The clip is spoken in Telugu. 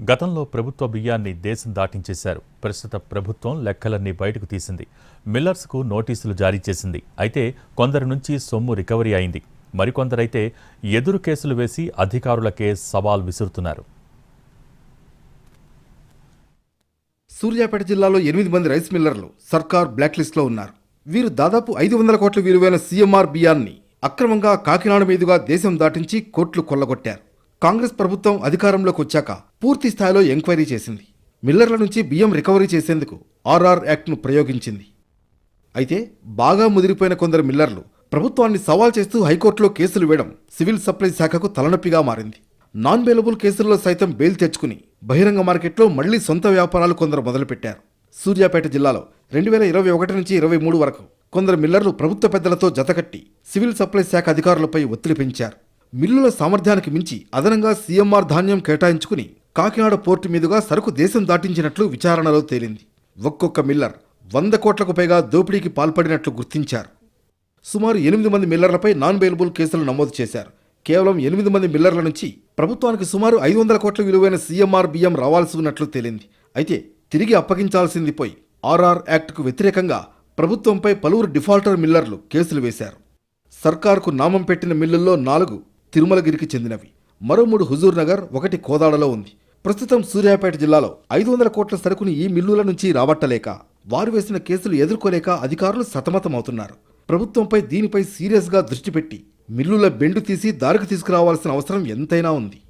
గతంలో ప్రభుత్వ బియ్యాన్ని దేశం దాటించేశారు. ప్రస్తుత ప్రభుత్వం లెక్కలన్నీ బయటకు తీసింది. మిల్లర్స్కు నోటీసులు జారీ చేసింది. అయితే కొందరి నుంచి సొమ్ము రికవరీ అయింది. మరికొందరైతే ఎదురు కేసులు వేసి అధికారులకే సవాల్ విసురుతున్నారు. సూర్యాపేట జిల్లాలో ఎనిమిది మంది రైస్ మిల్లర్లు సర్కార్ బ్లాక్ లిస్ట్లో ఉన్నారు. వీరు దాదాపు ఐదు వందల కోట్ల విలువైన సీఎంఆర్ బియ్యాన్ని అక్రమంగా కాకినాడ మీదుగా దేశం దాటించి కోట్లు కొల్లగొట్టారు. కాంగ్రెస్ ప్రభుత్వం అధికారంలోకి వచ్చాక పూర్తి స్థాయిలో ఎంక్వైరీ చేసింది. మిల్లర్ల నుంచి బియ్యం రికవరీ చేసేందుకు ఆర్ఆర్ యాక్ట్ను ప్రయోగించింది. అయితే బాగా ముదిరిపోయిన కొందరు మిల్లర్లు ప్రభుత్వాన్ని సవాల్ చేస్తూ హైకోర్టులో కేసులు వేయడం సివిల్ సప్లై శాఖకు తలనొప్పిగా మారింది. నాన్ బెయిలబుల్ కేసుల్లో సైతం బెయిల్ తెచ్చుకుని బహిరంగ మార్కెట్లో మళ్ళీ సొంత వ్యాపారాలు కొందరు మొదలుపెట్టారు. సూర్యాపేట జిల్లాలో రెండు వేల ఇరవై ఒకటి నుంచి ఇరవై మూడు వరకు కొందరు మిల్లర్లు ప్రభుత్వ పెద్దలతో జతకట్టి సివిల్ సప్లై శాఖ అధికారులపై ఒత్తిడి పెంచారు. మిల్లుల సామర్థ్యానికి మించి అదనంగా సీఎంఆర్ ధాన్యం కేటాయించుకుని కాకినాడ పోర్టు మీదుగా సరుకు దేశం దాటించినట్లు విచారణలో తేలింది. ఒక్కొక్క మిల్లర్ వంద కోట్లకు పైగా దోపిడీకి పాల్పడినట్లు గుర్తించారు. సుమారు ఎనిమిది మంది మిల్లర్లపై నాన్ బెయిలబుల్ కేసులు నమోదు చేశారు. కేవలం ఎనిమిది మంది మిల్లర్ల నుంచి ప్రభుత్వానికి సుమారు ఐదు వందల కోట్ల విలువైన సీఎంఆర్ బియ్యం రావాల్సి ఉన్నట్లు తేలింది. అయితే తిరిగి అప్పగించాల్సింది పోయి ఆర్ఆర్ యాక్ట్కు వ్యతిరేకంగా ప్రభుత్వంపై పలువురు డిఫాల్టర్ మిల్లర్లు కేసులు వేశారు. సర్కార్కు నామం పెట్టిన మిల్లుల్లో నాలుగు తిరుమలగిరికి చెందినవి. మరో మూడు హుజూర్ నగర్ ఒకటి కోదాడలో ఉంది. ప్రస్తుతం సూర్యాపేట జిల్లాలో ఐదు వందల కోట్ల సరుకుని ఈ మిల్లుల నుంచి రాబట్టలేక వారు వేసిన కేసులు ఎదుర్కోలేక అధికారులు సతమతమవుతున్నారు. ప్రభుత్వంపై దీనిపై సీరియస్గా దృష్టి పెట్టి మిల్లుల బెండు తీసి దారికి తీసుకురావాల్సిన అవసరం ఎంతైనా ఉంది.